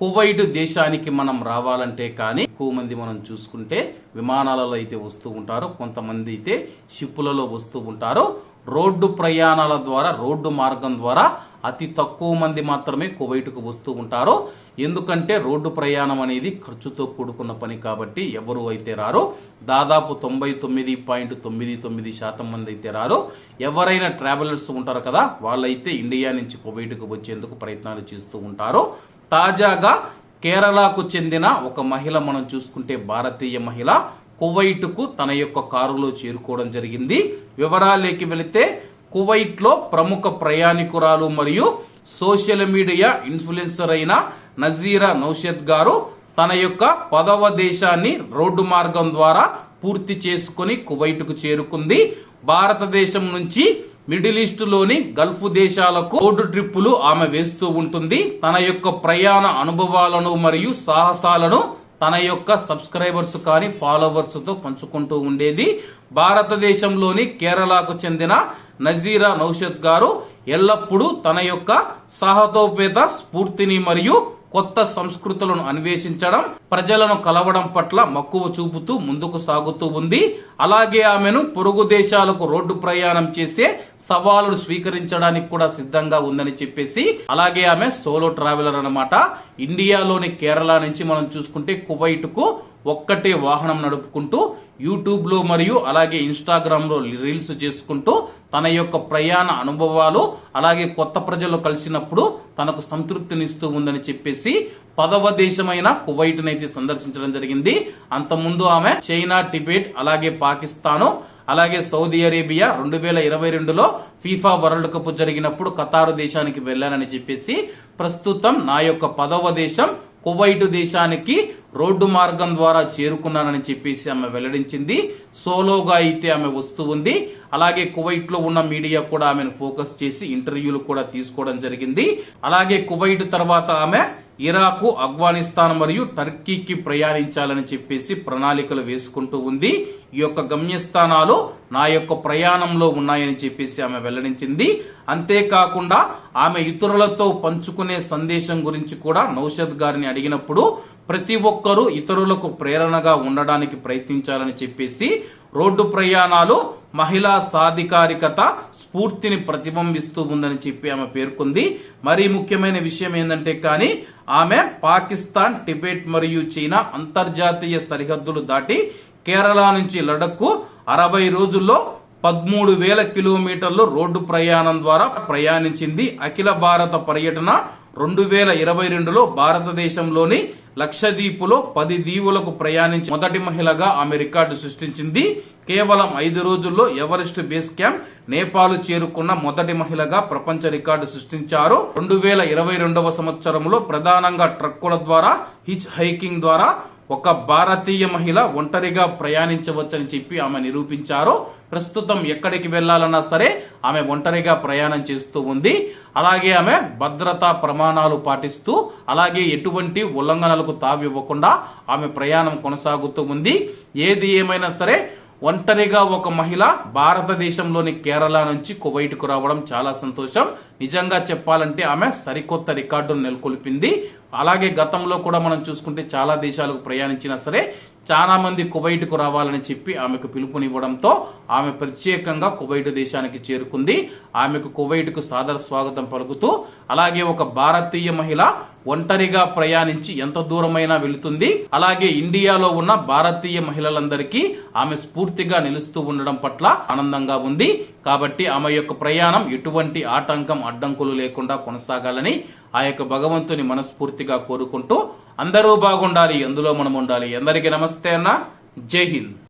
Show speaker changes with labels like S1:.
S1: Kuwait దేశానికి మనం రావాలంటే కానీ ఎక్కువ మంది మనం చూసుకుంటే విమానాలలో అయితే వస్తూ ఉంటారు. కొంతమంది అయితే షిప్పులలో వస్తూ ఉంటారు. రోడ్డు ప్రయాణాల ద్వారా రోడ్డు మార్గం ద్వారా అతి తక్కువ మంది మాత్రమే కువైట్కు వస్తూ ఉంటారు. ఎందుకంటే రోడ్డు ప్రయాణం అనేది ఖర్చుతో కూడుకున్న పని కాబట్టి ఎవరు అయితే రారు దాదాపు తొంభై తొమ్మిది పాయింట్ తొమ్మిది తొమ్మిది శాతం మంది అయితే రారు. ఎవరైనా ట్రావెలర్స్ ఉంటారు కదా వాళ్ళైతే ఇండియా నుంచి కువైట్కు వచ్చేందుకు ప్రయత్నాలు చేస్తూ ఉంటారు. తాజాగా కేరళకు చెందిన ఒక మహిళ మనం చూసుకుంటే భారతీయ మహిళ. కువైట్కు తన యొక్క కారులో చేరుకోవడం జరిగింది. వివరాలేకి వెళితే కువైట్లో ప్రముఖ ప్రయాణికురాలు మరియు సోషల్ మీడియా ఇన్ఫ్లుయెన్సర్ అయిన నజీరా నౌషద్ గారు తన యొక్క పదవ దేశాన్ని రోడ్డు మార్గం ద్వారా పూర్తి చేసుకుని కువైట్కు చేరుకుంది. భారతదేశం నుంచి మిడిల్ ఈస్ట్లోని గల్ఫ్ దేశాలకు రోడ్డు ట్రిప్పులు ఆమె వేస్తూ ఉంటుంది. తన యొక్క ప్రయాణ అనుభవాలను మరియు సాహసాలను తన యొక్క సబ్స్క్రైబర్స్ కానీ ఫాలోవర్స్తో పంచుకుంటూ ఉండేది. భారతదేశంలోని కేరళకు చెందిన నజీరా నౌషద్ గారు ఎల్లప్పుడూ తన యొక్క సాహతోపేత స్ఫూర్తిని మరియు కొత్త సంస్కృతులను అన్వేషించడం ప్రజలను కలవడం పట్ల మక్కువ చూపుతూ ముందుకు సాగుతూ ఉంది. అలాగే ఆమెను పొరుగు దేశాలకు రోడ్డు ప్రయాణం చేసే సవాలును స్వీకరించడానికి కూడా సిద్ధంగా ఉందని చెప్పేసి అలాగే ఆమె సోలో ట్రావెలర్ అనమాట ఇండియాలోని కేరళ నుంచి మనం చూసుకుంటే కువైట్కు ఒక్కటే వాహనం నడుపుకుంటూ యూట్యూబ్లో మరియు అలాగే ఇన్స్టాగ్రామ్లో రీల్స్ చేసుకుంటూ తన యొక్క ప్రయాణ అనుభవాలు అలాగే కొత్త ప్రజలు కలిసినప్పుడు తనకు సంతృప్తినిస్తూ ఉందని చెప్పేసి పదవ దేశమైన కువైట్నైతే సందర్శించడం జరిగింది. అంతకుముందు ఆమె చైనా టిబెట్ అలాగే పాకిస్తాను అలాగే సౌదీ అరేబియా రెండు వేల ఇరవై రెండులో ఫీఫా వరల్డ్ కప్ జరిగినప్పుడు ఖతారు దేశానికి వెళ్ళానని చెప్పేసి ప్రస్తుతం నా యొక్క పదవ దేశం కువైట్ దేశానికి రోడ్డు మార్గం ద్వారా చేరుకున్నానని చెప్పేసి ఆమె వెల్లడించింది. సోలోగా అయితే ఆమె వస్తూ ఉంది. అలాగే కువైట్లో ఉన్న మీడియా కూడా ఆమెను ఫోకస్ చేసి ఇంటర్వ్యూలు కూడా తీసుకోవడం జరిగింది. అలాగే కువైట్ తర్వాత ఆమె ఇరాకు ఆఫ్ఘనిస్తాన్ మరియు టర్కీకి ప్రయాణించాలని చెప్పేసి ప్రణాళికలు వేసుకుంటూ ఉంది. ఈ యొక్క గమ్యస్థానాలు నా యొక్క ప్రయాణంలో ఉన్నాయని చెప్పేసి ఆమె వెల్లడించింది. అంతేకాకుండా ఆమె ఇతరులతో పంచుకునే సందేశం గురించి కూడా నౌషద్ గారిని అడిగినప్పుడు ప్రతి ఒక్కరూ ఇతరులకు ప్రేరణగా ఉండడానికి ప్రయత్నించాలని చెప్పేసి రోడ్డు ప్రయాణాలు మహిళా సాధికారికత స్ఫూర్తిని ప్రతిబింబిస్తూ ఉందని చెప్పి ఆమె పేర్కొంది. మరీ ముఖ్యమైన విషయం ఏంటంటే కానీ ఆమె పాకిస్తాన్ టిబెట్ మరియు చైనా అంతర్జాతీయ సరిహద్దులు దాటి కేరళ నుంచి లడక్కు అరవై రోజుల్లో పదమూడు వేల కిలోమీటర్లు రోడ్డు ప్రయాణం ద్వారా ప్రయాణించింది. అఖిల భారత పర్యటన రెండు వేల ఇరవై రెండులో భారతదేశంలోని లక్షద్వీపులో పది దీవులకు ప్రయాణించి మొదటి మహిళగా ఆమె రికార్డు సృష్టించింది. కేవలం ఐదు రోజుల్లో ఎవరెస్ట్ బేస్ క్యాంప్ నేపాల్ చేరుకున్న మొదటి మహిళగా ప్రపంచ రికార్డు సృష్టించారు. రెండు వేల ఇరవై రెండవ సంవత్సరంలో ప్రధానంగా ట్రక్కుల ద్వారా హిచ్ హైకింగ్ ద్వారా ఒక భారతీయ మహిళ ఒంటరిగా ప్రయాణించవచ్చని చెప్పి ఆమె నిరూపించారు. ప్రస్తుతం ఎక్కడికి వెళ్ళాలన్నా సరే ఆమె ఒంటరిగా ప్రయాణం చేస్తూ ఉంది. అలాగే ఆమె భద్రతా ప్రమాణాలు పాటిస్తూ అలాగే ఎటువంటి ఉల్లంఘనలకు తావివ్వకుండా ఆమె ప్రయాణం కొనసాగుతూ ఉంది. ఏది ఏమైనా సరే ఒంటరిగా ఒక మహిళ భారతదేశంలోని కేరళ నుంచి కువైట్కు రావడం చాలా సంతోషం. నిజంగా చెప్పాలంటే ఆమె సరికొత్త రికార్డును నెలకొల్పింది. అలాగే గతంలో కూడా మనం చూసుకుంటే చాలా దేశాలకు ప్రయాణించినా సరే చాలా మంది కువైట్కు రావాలని చెప్పి ఆమెకు పిలుపునివ్వడంతో ఆమె ప్రత్యేకంగా కువైట్ దేశానికి చేరుకుంది. ఆమెకు కువైట్కు సాదర స్వాగతం పలుకుతూ అలాగే ఒక భారతీయ మహిళ ఒంటరిగా ప్రయాణించి ఎంత దూరమైనా వెళుతుంది. అలాగే ఇండియాలో ఉన్న భారతీయ మహిళలందరికీ ఆమె స్ఫూర్తిగా నిలుస్తూ ఉండడం పట్ల ఆనందంగా ఉంది. కాబట్టి ఆమె యొక్క ప్రయాణం ఎటువంటి ఆటంకం అడ్డంకులు లేకుండా కొనసాగాలని ఆ యొక్క భగవంతుని మనస్ఫూర్తిగా కోరుకుంటూ అందరూ బాగుండాలి అందులో మనం ఉండాలి అందరికీ నమస్తే అన్న. జై హింద్.